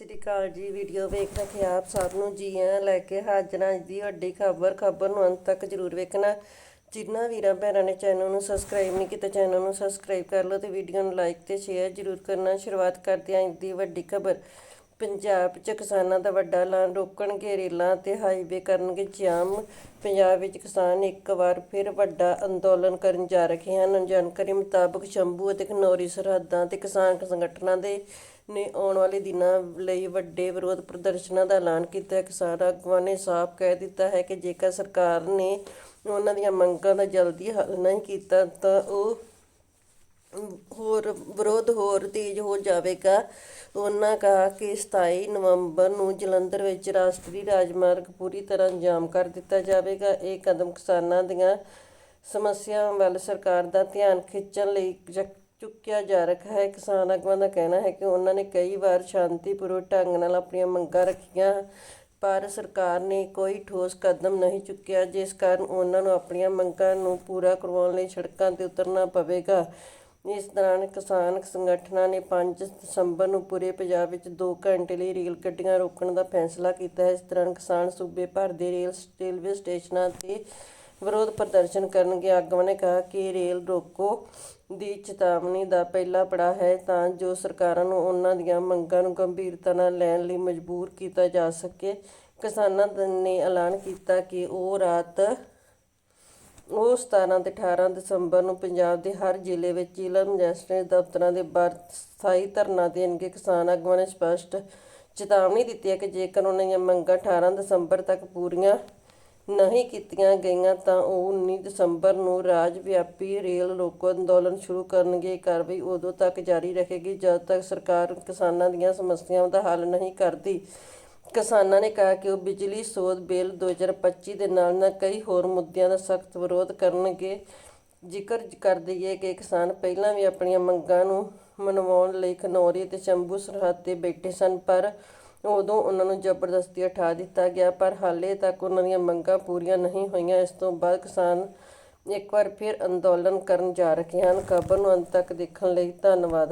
ਸ੍ਰੀ ਅਕਾਲ ਜੀ ਵੀਡੀਓ ਵੇਖ ਰਹੇ ਆਪ ਸਭ ਨੂੰ ਜੀ ਆਇਆਂ ਲੈ ਕੇ ਹਾਜ਼ਰਾਂ ਅੱਜ ਦੀ ਵੱਡੀ ਖਬਰ ਖਬਰ ਨੂੰ ਅੰਤ ਤੱਕ ਜਰੂਰ ਵੇਖਣਾ। ਜਿਨ੍ਹਾਂ ਵੀਰਾਂ ਭੈਣਾਂ ਨੇ ਚੈਨਲ ਨੂੰ ਸਬਸਕ੍ਰਾਈਬ ਨਹੀਂ ਕੀਤਾ ਚੈਨਲ ਨੂੰ ਸਬਸਕ੍ਰਾਈਬ ਕਰ ਲਓ ਤੇ ਵੀਡੀਓ ਨੂੰ ਲਾਈਕ ਤੇ ਸ਼ੇਅਰ ਜਰੂਰ ਕਰਨਾ। ਸ਼ੁਰੂਆਤ ਕਰਦੇ ਹਾਂ ਅੱਜ ਦੀ ਵੱਡੀ ਖਬਰ। ਪੰਜਾਬ 'ਚ ਕਿਸਾਨਾਂ ਦਾ ਵੱਡਾ ਐਲਾਨ, ਰੋਕਣਗੇ ਰੇਲਾਂ ਤੇ ਹਾਈਵੇ ਕਰਨਗੇ ਜਾਮ। ਪੰਜਾਬ ਵਿੱਚ ਕਿਸਾਨ ਇੱਕ ਵਾਰ ਫਿਰ ਵੱਡਾ ਅੰਦੋਲਨ ਕਰਨ ਜਾ ਰਹੇ ਹਨ। ਜਾਣਕਾਰੀ ਮੁਤਾਬਕ ਸ਼ੰਭੂ ਅਤੇ ਖਨੌਰੀ ਸਰਹੱਦਾਂ ਤੇ ਕਿਸਾਨ ਸੰਗਠਨਾਂ ਦੇ ਨੇ ਆਉਣ ਵਾਲੇ ਦਿਨਾਂ ਲਈ ਵੱਡੇ ਵਿਰੋਧ ਪ੍ਰਦਰਸ਼ਨਾਂ ਦਾ ਐਲਾਨ ਕੀਤਾ। ਕਿਸਾਨ ਆਗੂਆਂ ਨੇ ਸਾਫ਼ ਕਹਿ ਦਿੱਤਾ ਹੈ ਕਿ ਜੇਕਰ ਸਰਕਾਰ ਨੇ ਉਹਨਾਂ ਦੀਆਂ ਮੰਗਾਂ ਦਾ ਜਲਦੀ ਹੱਲ ਨਹੀਂ ਕੀਤਾ, ਤਾਂ ਉਹ ਹੋਰ ਵਿਰੋਧ ਹੋਰ ਤੇਜ਼ ਹੋ ਜਾਵੇਗਾ। ਉਹਨਾਂ ਕਹਾ ਕਿ 27 ਨਵੰਬਰ ਨੂੰ ਜਲੰਧਰ ਵਿੱਚ ਰਾਸ਼ਟਰੀ ਰਾਜਮਾਰਗ ਪੂਰੀ ਤਰ੍ਹਾਂ ਜਾਮ ਕਰ ਦਿੱਤਾ ਜਾਵੇਗਾ। ਇਹ ਕਦਮ ਕਿਸਾਨਾਂ ਦੀਆਂ ਸਮੱਸਿਆਵਾਂ ਵੱਲ ਸਰਕਾਰ ਦਾ ਧਿਆਨ ਖਿੱਚਣ ਲਈ ਚੁੱਕਿਆ ਜਾ ਰਿਹਾ ਹੈ। ਕਿਸਾਨ ਆਗੂਆਂ ਦਾ ਕਹਿਣਾ ਹੈ ਕਿ ਉਹਨਾਂ ਨੇ ਕਈ ਵਾਰ ਸ਼ਾਂਤੀਪੂਰਵਕ ਢੰਗ ਨਾਲ ਆਪਣੀਆਂ ਮੰਗਾਂ ਰੱਖੀਆਂ, ਪਰ ਸਰਕਾਰ ਨੇ ਕੋਈ ਠੋਸ ਕਦਮ ਨਹੀਂ ਚੁੱਕਿਆ, ਜਿਸ ਕਾਰਨ ਉਹਨਾਂ ਨੂੰ ਆਪਣੀਆਂ ਮੰਗਾਂ ਨੂੰ ਪੂਰਾ ਕਰਵਾਉਣ ਲਈ ਸੜਕਾਂ ਤੇ ਉਤਰਨਾ ਪਵੇਗਾ। ਇਸ ਦੌਰਾਨ ਕਿਸਾਨ ਸੰਗਠਨਾਂ ਨੇ 5 ਦਸੰਬਰ ਨੂੰ ਪੂਰੇ ਪੰਜਾਬ ਵਿੱਚ 2 ਘੰਟੇ ਲਈ ਰੇਲ ਗੱਡੀਆਂ ਰੋਕਣ ਦਾ ਫੈਸਲਾ ਕੀਤਾ ਹੈ। ਇਸ ਦੌਰਾਨ ਕਿਸਾਨ ਸੂਬੇ ਭਰ ਦੇ ਰੇਲ ਰੇਲਵੇ ਸਟੇਸ਼ਨਾਂ ਤੇ ਵਿਰੋਧ ਪ੍ਰਦਰਸ਼ਨ ਕਰਨਗੇ। ਆਗੂਆਂ ਨੇ ਕਿਹਾ ਕਿ ਰੇਲ ਰੋਕੋ ਦੀ ਚੇਤਾਵਨੀ ਦਾ ਪਹਿਲਾ ਪੜਾਅ ਹੈ ਤਾਂ ਜੋ ਸਰਕਾਰਾਂ ਨੂੰ ਉਹਨਾਂ ਦੀਆਂ ਮੰਗਾਂ ਨੂੰ ਗੰਭੀਰਤਾ ਨਾਲ ਲੈਣ ਲਈ ਮਜਬੂਰ ਕੀਤਾ ਜਾ ਸਕੇ। ਕਿਸਾਨਾਂ ਨੇ ਐਲਾਨ ਕੀਤਾ ਕਿ ਉਹ ਰਾਤ, ਉਹ 17 ਤੇ 18 ਦਸੰਬਰ ਨੂੰ ਪੰਜਾਬ ਦੇ ਹਰ ਜ਼ਿਲ੍ਹੇ ਵਿੱਚ ਜ਼ਿਲ੍ਹਾ ਮੈਜਿਸਟਰੇਟ ਦਫ਼ਤਰਾਂ ਦੇ ਬਾਹਰ ਸਥਾਈ ਧਰਨਾ ਦੇਣਗੇ। ਕਿਸਾਨ ਆਗੂਆਂ ਨੇ ਸਪਸ਼ਟ ਚੇਤਾਵਨੀ ਦਿੱਤੀ ਹੈ ਕਿ ਜੇਕਰ ਉਹਨਾਂ ਦੀਆਂ ਮੰਗਾਂ 18 ਦਸੰਬਰ ਤੱਕ ਪੂਰੀਆਂ ਨਹੀਂ ਕੀਤੀਆਂ ਗਈਆਂ ਤਾਂ ਉਹ 19 ਦਸੰਬਰ ਨੂੰ ਰਾਜ ਵਿਆਪੀ ਰੇਲ ਰੋਕੋ ਅੰਦੋਲਨ ਸ਼ੁਰੂ ਕਰਨਗੇ। ਕਾਰਵਾਈ ਉਦੋਂ ਤੱਕ ਜਾਰੀ ਰਹੇਗੀ ਜਦ ਤੱਕ ਸਰਕਾਰ ਕਿਸਾਨਾਂ ਦੀਆਂ ਸਮੱਸਿਆਵਾਂ ਦਾ ਹੱਲ ਨਹੀਂ ਕਰਦੀ। ਕਿਸਾਨਾਂ ਨੇ ਕਿਹਾ ਕਿ ਉਹ ਬਿਜਲੀ, ਸੋਧ, ਬਿੱਲ 2025 ਦੇ ਨਾਲ ਨਾਲ ਕਈ ਹੋਰ ਮੁੱਦਿਆਂ ਦਾ ਸਖਤ ਵਿਰੋਧ ਕਰਨਗੇ। ਜ਼ਿਕਰ ਕਰ ਦਈਏ ਕਿ ਕਿਸਾਨ ਪਹਿਲਾਂ ਵੀ ਆਪਣੀਆਂ ਮੰਗਾਂ ਨੂੰ ਮਨਵਾਉਣ ਲਈ ਖਨੌਰੀ ਤੇ ਸ਼ੰਭੂ ਸਰਹੱਦ ਤੇ ਬੈਠੇ ਸਨ, ਪਰ ਉਦੋਂ ਉਹਨਾਂ ਨੂੰ ਜ਼ਬਰਦਸਤੀ ਉਠਾ ਦਿੱਤਾ ਗਿਆ, ਪਰ ਹਾਲੇ ਤੱਕ ਉਹਨਾਂ ਦੀਆਂ ਮੰਗਾਂ ਪੂਰੀਆਂ ਨਹੀਂ ਹੋਈਆਂ। ਇਸ ਤੋਂ ਬਾਅਦ ਕਿਸਾਨ ਇੱਕ ਵਾਰ ਫਿਰ ਅੰਦੋਲਨ ਕਰਨ ਜਾ ਰਹੇ ਹਨ। ਖਬਰ ਨੂੰ ਅੰਤ ਤੱਕ ਦੇਖਣ ਲਈ ਧੰਨਵਾਦ।